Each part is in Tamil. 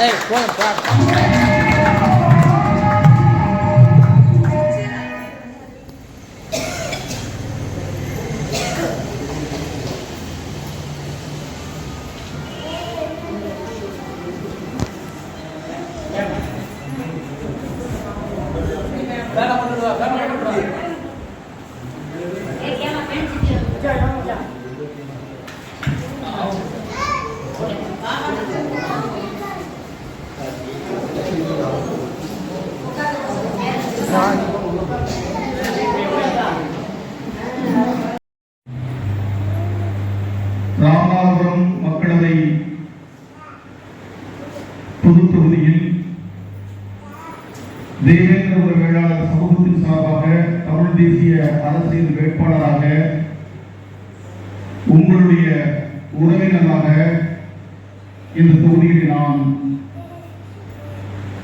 ஏய் போங்க ராமநாதபுரம் மக்களவை பொது தொகுதியில் தேவேந்திர வேளாளர் சமூகத்தின் சார்பாக தமிழ் தேசிய அரசியல் வேட்பாளராக உங்களுடைய உறவினராக இந்த தொகுதியில் நான்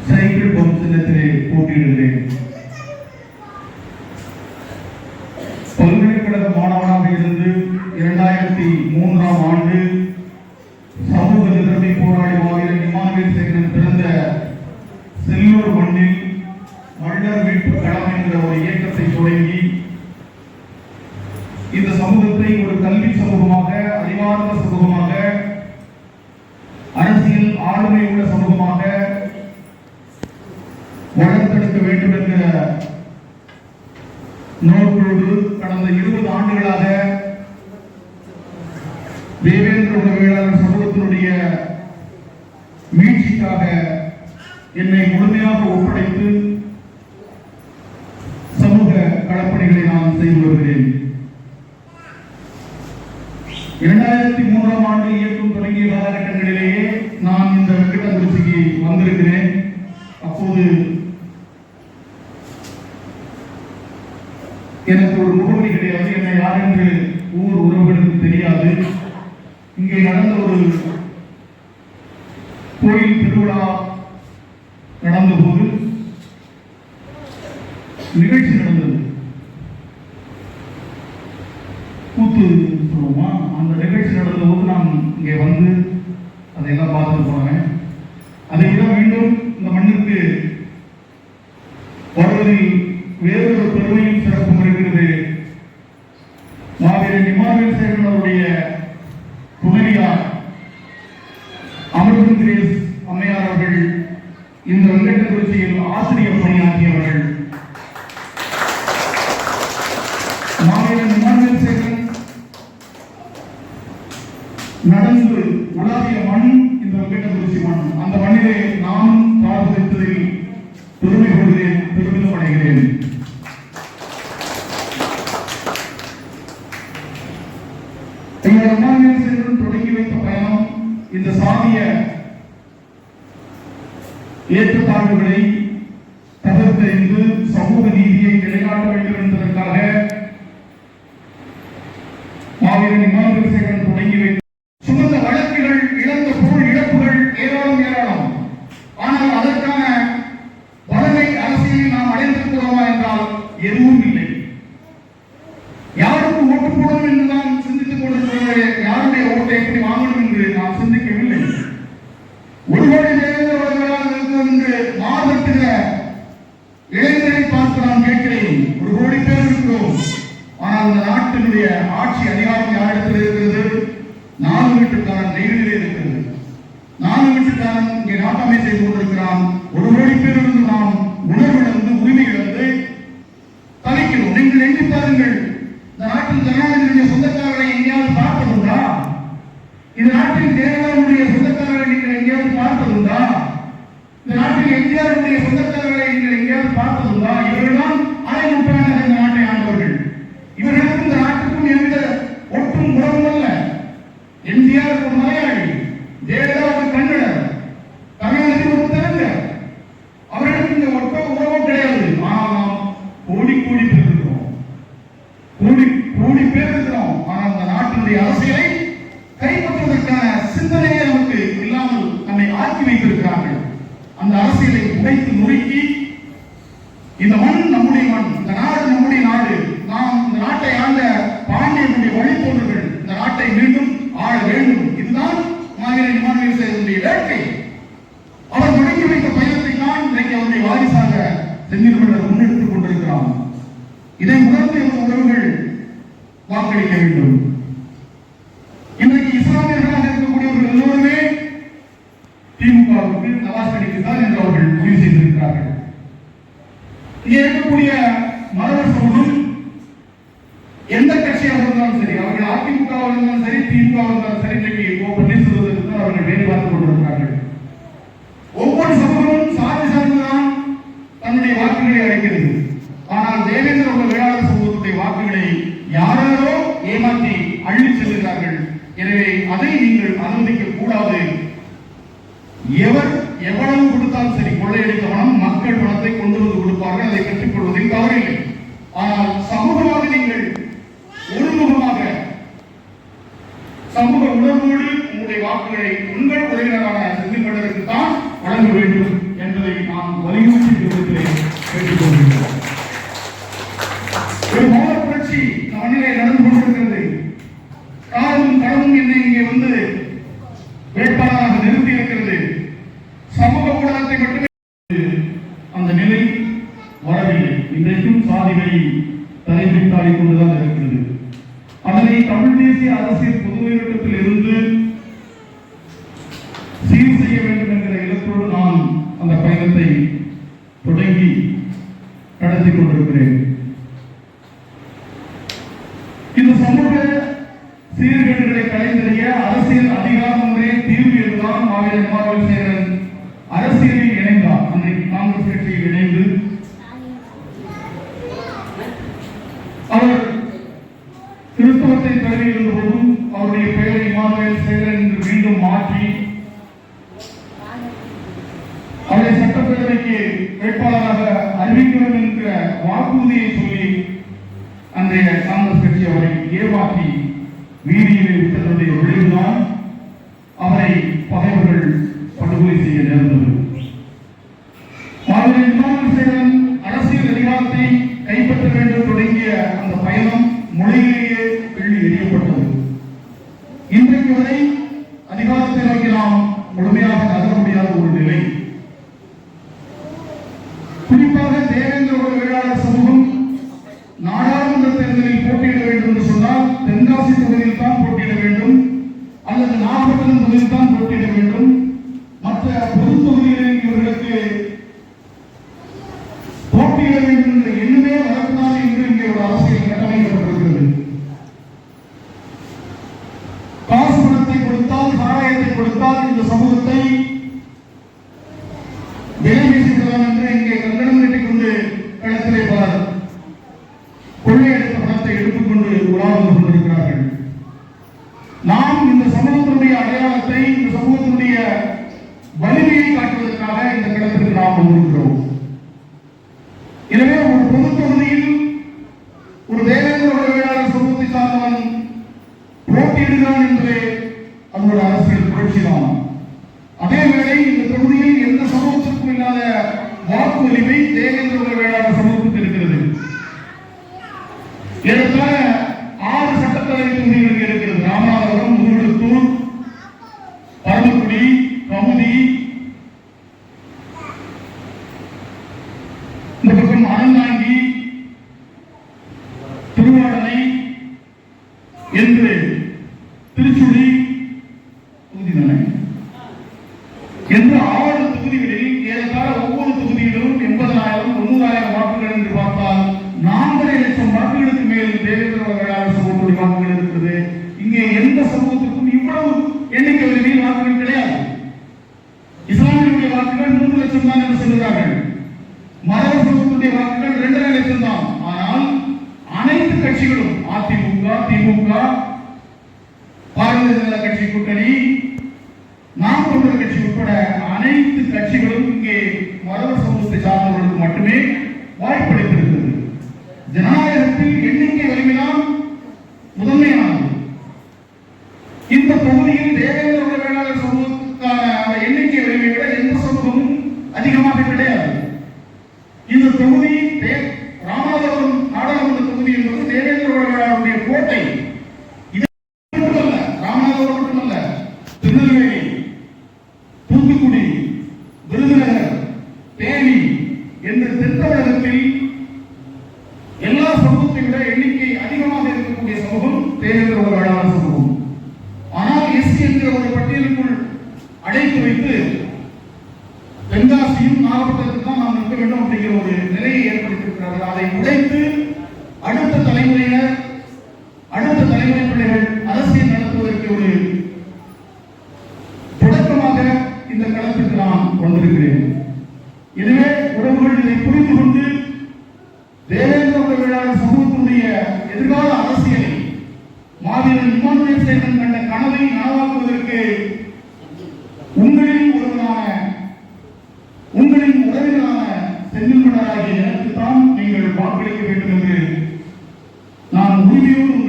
சைக்கிள் பம்ப் சின்னத்திலே போட்டியிடுகிறேன் பல்கலைக்கழக மாணவனாக இருந்து இரண்டாயிரத்தி மூன்றாம் ஆண்டு சமூக நிலைமை போராடி மாவீரன் இமானுவேல் சேகரன் பிறந்த செல்லூர் மண்ணில் மன்னர் மீட்பு களம் என்ற ஒரு இயக்கத்தை தொடங்கி இந்த சமூகத்தை ஒரு கல்வி சமூகமாக அறிவார்ந்த சமூகமாக அரசியல் ஆளுமை உள்ள சமூகமாக வளர்த்தெடுக்க வேண்டும் என்கிற நோக்கோடு கடந்த இருபது ஆண்டுகளாக தேவேந்திர உணவியலாளர் சமூகத்தினுடைய மீட்சிக்காக என்னை முழுமையாக ஒப்படைத்து சமூக களப்பணிகளை நான் செய்து வருகிறேன். இரண்டாயிரத்தி மூன்றாம் ஆண்டு இயக்கம் தொடங்கிய காலகட்டங்களிலேயே நான் இந்த வெங்கடாபுரிசிக்கு வந்திருக்கிறேன். அப்போது எனக்கு ஒரு முகவரி கிடையாது. என்னை யார் என்று ஊர் உறவுகளுக்கு தெரியாது. இங்கே நடந்த ஒரு இங்கே வந்து அதையெல்லாம் பார்த்துட்டு போனாங்க. அதை விட மீண்டும் இந்த மண்ணுக்கு வருவதில் வேறொரு பெருமையும் சிறப்பும் இருக்கிறது மாவீரன் இமானுவேல் சேகரன் அவருடைய துணைவியார் அமிர்தன் கிரேஸ் அம்மையார் அவர்கள் இந்த வெங்கடகுறிச்சியில் ஆசிரியர் பணியாற்றியவர்கள் மாவீரன் இமானுவேல் சேகரன் நடந்து உலாவிய மண் இந்த வெங்கடகுறிச்சி மண் அந்த மண்ணிலே நானும் கால் வைத்ததில் பெருமை கொள்கிறேன் பெருமிதம் அடைகிறேன் எங்கள் அம்மாவின் செல்வன் தொடங்கி வைத்த பயணம் இந்த சாதிய ஏற்றத்தாழ்வுகளை தகர்த்தெறிந்து சமூக நீதியை நிலைநாட்ட வேண்டும் என்பதற்காக மாவீரன் இமானுவேல் சேகரன் தொடங்கி வைத்த இங்கே செய்து கொண்டிருக்கிறான். ஒரு கோடி பேர் நாம் கூடி கூடி பேர் இருக்கிறோம் ஆனால் அந்த நாட்டினுடைய அரசியலை கைப்பற்றுவதற்கான சிந்தனையே நமக்கு இல்லாமல் நம்மை ஆக்கி வைத்திருக்கிறார்கள். அந்த அரசியலை உடைத்து நொறுக்கி திமுகவுக்கு நவாஸ் அலிக்கு என்று அவர்கள் முடிவு செய்திருக்கிறார்கள். இங்கே இருக்கக்கூடிய மரண எந்த கட்சியாக இருந்தாலும் சரி அவர்கள் அதிமுக இருந்தாலும் சரி திமுக இருந்தாலும் சரி இன்றைக்கு ஓ பன்னீர்செல்வத்தில் அவர்கள் வேலை பார்த்துக் கொண்டிருக்கிறார்கள். ஒவ்வொரு சமூகமும் சாதி சார்ந்துதான் தன்னுடைய வாக்குகளை அளிக்கிறது. ஆனால் தேவேந்திர உள்ள வேளாண் சமூகத்துடைய வாக்குகளை யாராரோ ஏமாற்றி அள்ளி செல்கிறார்கள். எனவே அதை நீங்கள் அனுமதிக்க கூடாது சமூக உணர்வோடு உங்களுடைய வாக்குகளை உங்கள் உதவினரான செந்தில் தான் வழங்க வேண்டும் என்பதை நான் வலியுறுத்தி நடத்தி கொண்டிருக்கிறேன். உறுதி செய்ய நேர்ந்தது அரசியல் அதிகாரத்தை கைப்பற்ற வேண்டும் தொடங்கிய அந்த பயணம் மொழியிலேயே வெள்ளி எறியப்பட்டது. இன்றைக்கு வரை మార్పులివి దేవేంద్రుడు వేడాడు லட்சம் தான் என்று சொல்லுகிறார்கள் மரோ சிவத்துடைய வாக்குகள் இரண்டரை லட்சம் தான் ஆனால் அனைத்து கட்சிகளும் அதிமுக திமுக பாரதிய ஜனதா கட்சி கூட்டணி நாம் தமிழர் கட்சி உட்பட அனைத்து கட்சிகளும் இங்கே மரபு சமூகத்தை சார்ந்தவர்களுக்கு மட்டுமே இதுவே உறவுகள் இதை புரிந்து கொண்டு தேவேந்திர உறவுகளான சமூகத்தினுடைய எதிர்கால அரசியலை மாவீரன் இமானுவேல் சேகரன் கண்ட கனவை நனவாக்குவதற்கு உங்களின் உறவினான உங்களின் உறவினரான செந்தில் மன்னராகிய எனக்கு தான் நீங்கள் வாக்களிக்க வேண்டும் என்று நான் உறுதியோடு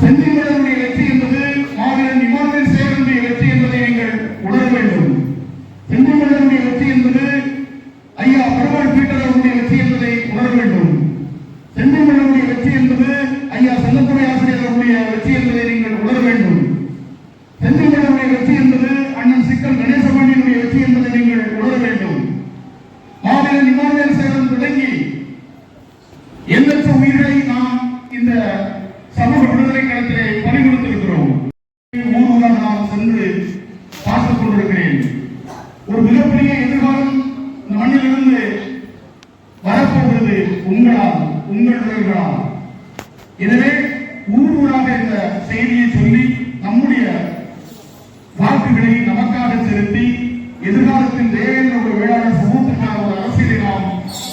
sentirme இருக்கிறார் எனவே ஊர் ஊராக இந்த செய்தியை சொல்லி நம்முடைய வாக்குகளை நமக்காக செலுத்தி எதிர்காலத்தில் தேவேந்திர ஒரு வேளாண் சமூகத்திற்கான ஒரு அரசியலை நாம்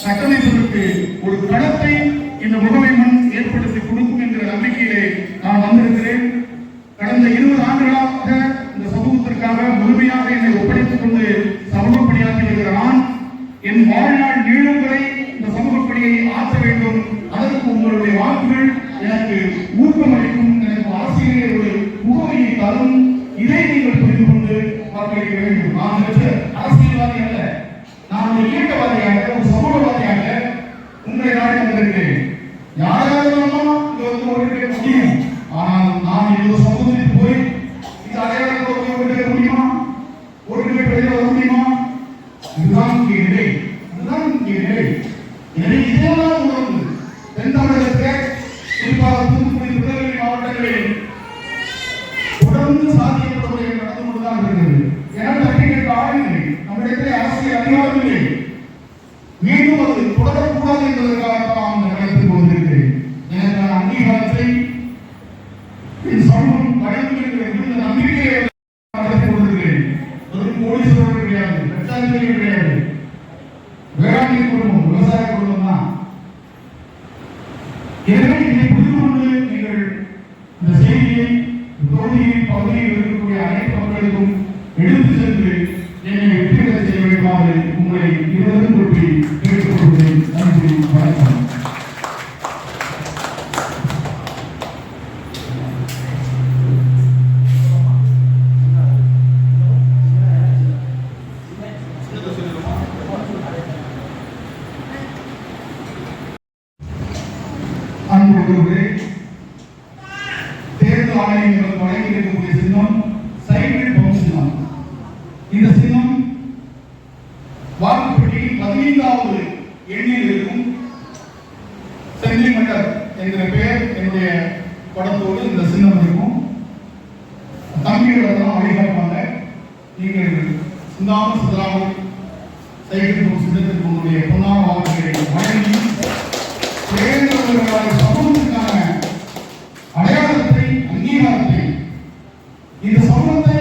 கட்டமைப்பதற்கு ஒரு களத்தை இந்த முகமை முன் ஏற்படுத்தி கொடுக்கும் என்ற நம்பிக்கையிலே நான் வந்திருக்கிறேன். வாக்களிக்கிறேன் நான் பெற்ற அரசியல்வாதி அல்ல. நான் ஒரு இயக்கவாதியாக ஒரு சமூகவாதியாக உங்களை நாடி வந்திருக்கிறேன் யாராவது இங்க வந்து ஒன்றிய முடியும். நான் இந்த சமூகத்தில் போய் இந்த அடையாளத்தில் ஒன்றிய முடியுமா? ஒன்றிய வெளியில் வர முடியுமா? இதுதான் கேள்வி Salmo 40, கொண்டிருக்கிறே தேர்தல் சின்னம் சைக்கிள் பம்ப் சின்னம். இந்த சின்னம் வாக்குப்பட்டியில் பதினைந்தாவது எண்ணில் என்னுடைய படத்தோடு இந்த சின்னம் இருக்கும். தம்பியோடலாம் வழிகாட்டுவாங்க. நீங்கள் சிந்தாமல் சிதறாமல் சைக்கிள் பம்ப் சின்னத்திற்கு உங்களுடைய பொன்னான ఈ సంబంధం